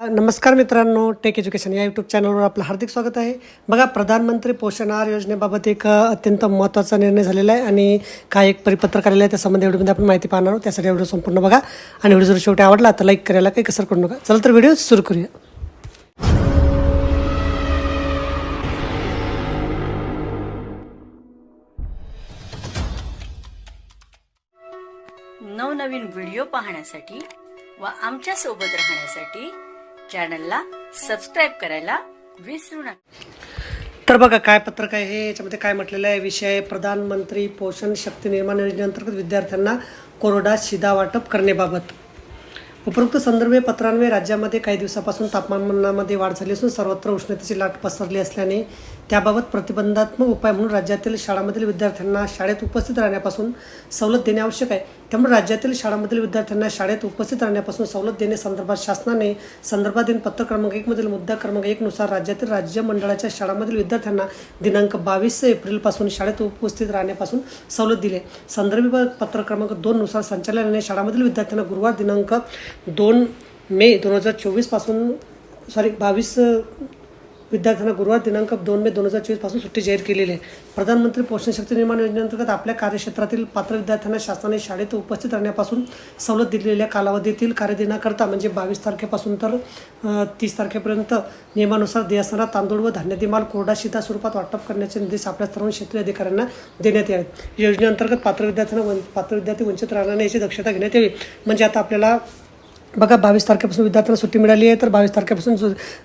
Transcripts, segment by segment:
नमस्कार मित्रांनो take education या यूट्यूब चॅनलवर आपलं हार्दिक स्वागत आहे. बघा प्रधानमंत्री पोषण आहार योजनेबाबत एक अत्यंत महत्त्वाचा निर्णय झालेला आहे आणि काय एक परिपत्रक आलेलं आहे त्यासंबंधी व्हिडिओमध्ये आपण माहिती पाहणार आहोत. त्यासाठी व्हिडिओ संपूर्ण बघा आणि व्हिडिओ जर शेवटी आवडला तर लाईक करायला काही कसर करू नका. चला तर व्हिडिओ सुरू करूया. नवनवीन व्हिडिओ पाहण्यासाठी व आमच्यासोबत राहण्यासाठी चॅनलला सबस्क्राईब करायला विसरू नका. तर बघा काय पत्रक आहे हे? याच्यामध्ये काय म्हटलेलं आहे? विषय आहे प्रधानमंत्री पोषण शक्ती निर्माण योजनेअंतर्गत विद्यार्थ्यांना कोरडा शिधा वाटप करण्याबाबत. उपरोक्त संदर्भे पत्रान्वये राज्यामध्ये काही दिवसापासून तापमानामध्ये वाढ झाली असून सर्वत्र उष्णतेची लाट पसरली असल्याने त्याबाबत प्रतिबंधात्मक उपाय म्हणून राज्यातील शाळांमधील विद्यार्थ्यांना शाळेत उपस्थित राहण्यापासून सवलत देणे आवश्यक आहे. त्यामुळे राज्यातील शाळांमधील विद्यार्थ्यांना शाळेत उपस्थित राहण्यापासून सवलत देणे संदर्भात शासनाने संदर्भाधीन पत्र क्रमांक एकमधील मुद्दा क्रमांक एकनुसार राज्यातील राज्य मंडळाच्या शाळांमधील विद्यार्थ्यांना दिनांक बावीस एप्रिलपासून शाळेत उपस्थित राहण्यापासून सवलत दिली. संदर्भ पत्र क्रमांक दोननुसार संचालनाने शाळांमधील विद्यार्थ्यांना गुरुवार दिनांक दोन मे दोन हजार चोवीसपासून सॉरी बावीस विद्यार्थ्यांना गुरुवार दिनांक दोन मे दोन हजार चोवीसपासून सुट्टी जाहीर केलेली आहे. प्रधानमंत्री पोषण शक्ती निर्माण योजनेअंतर्गत आपल्या कार्यक्षेत्रातील पात्र विद्यार्थ्यांना शासनाने शाळेत उपस्थित राहण्यापासून सवलत दिलेल्या कालावधीतील कार्यदिनाकरता म्हणजे बावीस तारखेपासून तर तीस तारखेपर्यंत नियमानुसार देवस्थानात तांदूळ व धान्यादी माल कोरडा शिधा स्वरूपात वाटप करण्याचे निर्देश आपल्या सर्व क्षेत्रीय अधिकाऱ्यांना देण्यात यावेत. योजनेअंतर्गत पात्र विद्यार्थ्यांना पात्र विद्यार्थी वंचित राहणार याची दक्षता घेण्यात यावी. म्हणजे आता आपल्याला बघा बावीस तारखेपासून विद्यार्थ्यांना सुट्टी मिळाली आहे तर बावीस तारखेपासून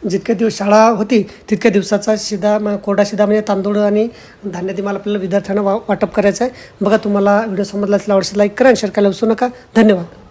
जितके दिवस शाळा होती तितक्या दिवसाचा शिदा म- कोरडा शिदा म्हणजे तांदूळ आणि धान्यादी माल आपल्याला विद्यार्थ्यांना वा वाटप करायचं आहे. बघा तुम्हाला व्हिडिओ समजला असला आवडशील लाईक करा आणि शेअर करायला विसरू नका. धन्यवाद.